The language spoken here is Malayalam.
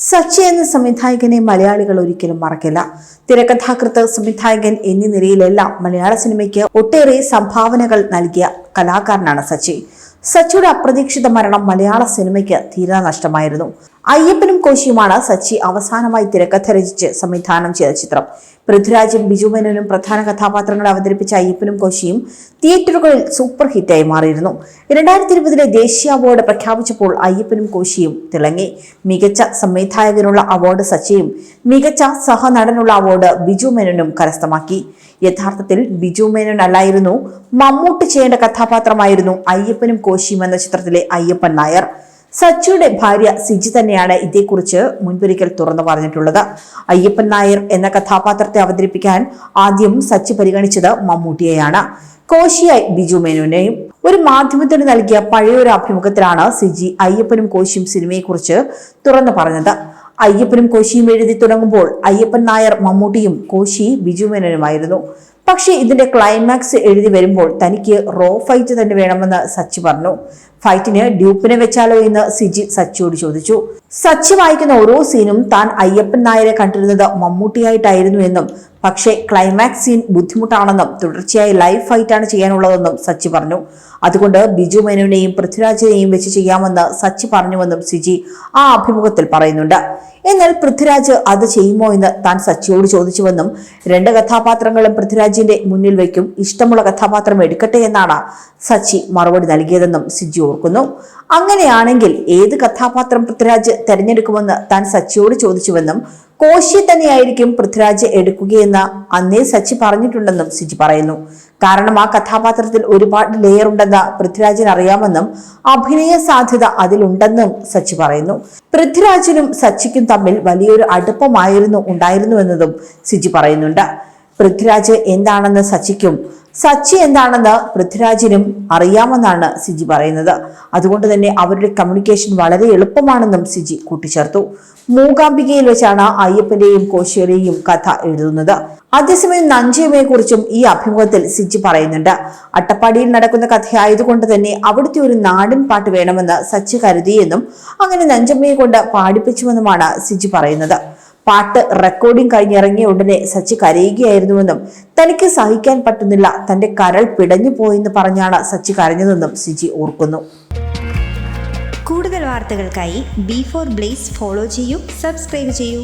സച്ചി എന്ന സംവിധായകനെ മലയാളികൾ ഒരിക്കലും മറക്കില്ല. തിരക്കഥാകൃത്ത് സംവിധായകൻ എന്നീ നിലയിലെല്ലാം മലയാള സിനിമയ്ക്ക് ഒട്ടേറെ സംഭാവനകൾ നൽകിയ കലാകാരനാണ് സച്ചി സച്ചിയുടെ അപ്രതീക്ഷിത മരണം മലയാള സിനിമയ്ക്ക് തീരാ നഷ്ടമായിരുന്നു അയ്യപ്പനും കോശിയുമാണ് സച്ചി അവസാനമായി തിരക്കഥ രചിച്ച് സംവിധാനം ചെയ്ത ചിത്രം. പൃഥ്വിരാജും ബിജു മേനോനും പ്രധാന കഥാപാത്രങ്ങളെ അവതരിപ്പിച്ച അയ്യപ്പനും കോശിയും തിയേറ്ററുകളിൽ സൂപ്പർ ഹിറ്റായി മാറിയിരുന്നു. രണ്ടായിരത്തി ഇരുപതിലെ ദേശീയ അവാർഡ് പ്രഖ്യാപിച്ചപ്പോൾ അയ്യപ്പനും കോശിയും തിളങ്ങി. മികച്ച സംവിധായകനുള്ള അവാർഡ് സച്ചിയും മികച്ച സഹനടനുള്ള അവാർഡ് ബിജു മേനോനും കരസ്ഥമാക്കി. യഥാർത്ഥത്തിൽ ബിജു മേനോൻ അല്ലായിരുന്നു മമ്മൂട്ടി ചെയ്യേണ്ട കഥാപാത്രമായിരുന്നു അയ്യപ്പനും കോശിയും എന്ന ചിത്രത്തിലെ അയ്യപ്പൻ നായർ. സച്ചിയുടെ ഭാര്യ സിജി തന്നെയാണ് ഇതേക്കുറിച്ച് മുൻപൊരിക്കൽ തുറന്നു പറഞ്ഞിട്ടുള്ളത്. അയ്യപ്പൻ നായർ എന്ന കഥാപാത്രത്തെ അവതരിപ്പിക്കാൻ ആദ്യം സച്ചു പരിഗണിച്ചത് മമ്മൂട്ടിയെയാണ്. കോശിയായി ബിജു മേനോനെയും ഒരു മാധ്യമത്തിന് നൽകിയ പഴയൊരു അഭിമുഖത്തിലാണ് സിജി അയ്യപ്പനും കോശിയും സിനിമയെക്കുറിച്ച് തുറന്നു പറഞ്ഞത്. അയ്യപ്പനും കോശിയും എഴുതി തുടങ്ങുമ്പോൾ അയ്യപ്പൻ നായർ മമ്മൂട്ടിയും കോശി ബിജു മേനോനുമായിരുന്നു. പക്ഷേ ഇതിന്റെ ക്ലൈമാക്സ് എഴുതി വരുമ്പോൾ തനിക്ക് റോ ഫൈറ്റ് തന്നെ വേണമെന്ന് സച്ചി പറഞ്ഞു. ഫൈറ്റിന് ഡ്യൂപ്പിനെ വെച്ചാലോ എന്ന് സിജി സച്ചിയോട് ചോദിച്ചു. സച്ചി വായിക്കുന്ന ഓരോ സീനും താൻ അയ്യപ്പൻ നായരെ കണ്ടിരുന്നത് മമ്മൂട്ടിയായിട്ടായിരുന്നു എന്നും പക്ഷേ ക്ലൈമാക്സ് സീൻ ബുദ്ധിമുട്ടാണെന്നും തുടർച്ചയായി ലൈവ് ഫൈറ്റാണ് ചെയ്യാനുള്ളതെന്നും സച്ചി പറഞ്ഞു. അതുകൊണ്ട് ബിജു മേനുവിനെയും പൃഥ്വിരാജിനെയും വെച്ച് ചെയ്യാമെന്ന് സച്ചി പറഞ്ഞുവെന്നും സിജി ആ അഭിമുഖത്തിൽ പറയുന്നുണ്ട്. എന്നാൽ പൃഥ്വിരാജ് അത് ചെയ്യുമോ എന്ന് താൻ സച്ചിയോട് ചോദിച്ചുവെന്നും രണ്ട് കഥാപാത്രങ്ങളും പൃഥ്വിരാജിന്റെ മുന്നിൽ വയ്ക്കും ഇഷ്ടമുള്ള കഥാപാത്രം എടുക്കട്ടെ എന്നാണ് സച്ചി മറുപടി നൽകിയതെന്നും സിജി ഓർക്കുന്നു അങ്ങനെയാണെങ്കിൽ ഏത് കഥാപാത്രം പൃഥ്വിരാജ് തെരഞ്ഞെടുക്കുമെന്ന് താൻ സച്ചിയോട് ചോദിച്ചുവെന്നും കോശി തന്നെയായിരിക്കും പൃഥ്വിരാജ് എടുക്കുകയെന്ന് അന്നേ സച്ചി പറഞ്ഞിട്ടുണ്ടെന്നും സിജി പറയുന്നു. കാരണം ആ കഥാപാത്രത്തിൽ ഒരുപാട് ലെയർ ഉണ്ടെന്ന് പൃഥ്വിരാജിന് അറിയാമെന്നും അഭിനയ സാധ്യത അതിലുണ്ടെന്നും സച്ചി പറയുന്നു. പൃഥ്വിരാജിനും സച്ചിക്കും തമ്മിൽ വലിയൊരു അടുപ്പമായിരുന്നു ഉണ്ടായിരുന്നുവെന്നതും സിജി പറയുന്നുണ്ട്. പൃഥ്വിരാജ് എന്താണെന്ന് സച്ചിക്കും. സച്ചി എന്താണെന്ന് പൃഥ്വിരാജിനും അറിയാമെന്നാണ് സിജി പറയുന്നത്. അതുകൊണ്ട് തന്നെ അവരുടെ കമ്മ്യൂണിക്കേഷൻ വളരെ എളുപ്പമാണെന്നും സിജി കൂട്ടിച്ചേർത്തു. മൂകാംബികയിൽ വെച്ചാണ് അയ്യപ്പന്റെയും കോശിയുടെയും കഥ എഴുതുന്നത്. അതേസമയം നഞ്ചയമ്മയെ കുറിച്ചും ഈ അഭിമുഖത്തിൽ സിജി പറയുന്നുണ്ട്. അട്ടപ്പാടിയിൽ നടക്കുന്ന കഥയായതുകൊണ്ട് തന്നെ അവിടുത്തെ ഒരു നാടൻ പാട്ട് വേണമെന്ന് സച്ചി കരുതിയെന്നും അങ്ങനെ നഞ്ചമ്മയെ കൊണ്ട് പാടിപ്പിച്ചുവെന്നുമാണ് സിജി പറയുന്നത്. പാട്ട് റെക്കോർഡിംഗ് കഴിഞ്ഞിറങ്ങിയ ഉടനെ സച്ചി കരയുകയായിരുന്നുവെന്നും തനിക്ക് സഹിക്കാൻ പറ്റുന്നില്ല തന്റെ കരൾ പിടഞ്ഞു പോയെന്ന് പറഞ്ഞാണ് സച്ചി കരഞ്ഞതെന്നും സിജി ഓർക്കുന്നു. കൂടുതൽ വാർത്തകൾക്കായി ബി ഫോർ ബ്ലേസ് ഫോളോ ചെയ്യൂ സബ്സ്ക്രൈബ് ചെയ്യൂ.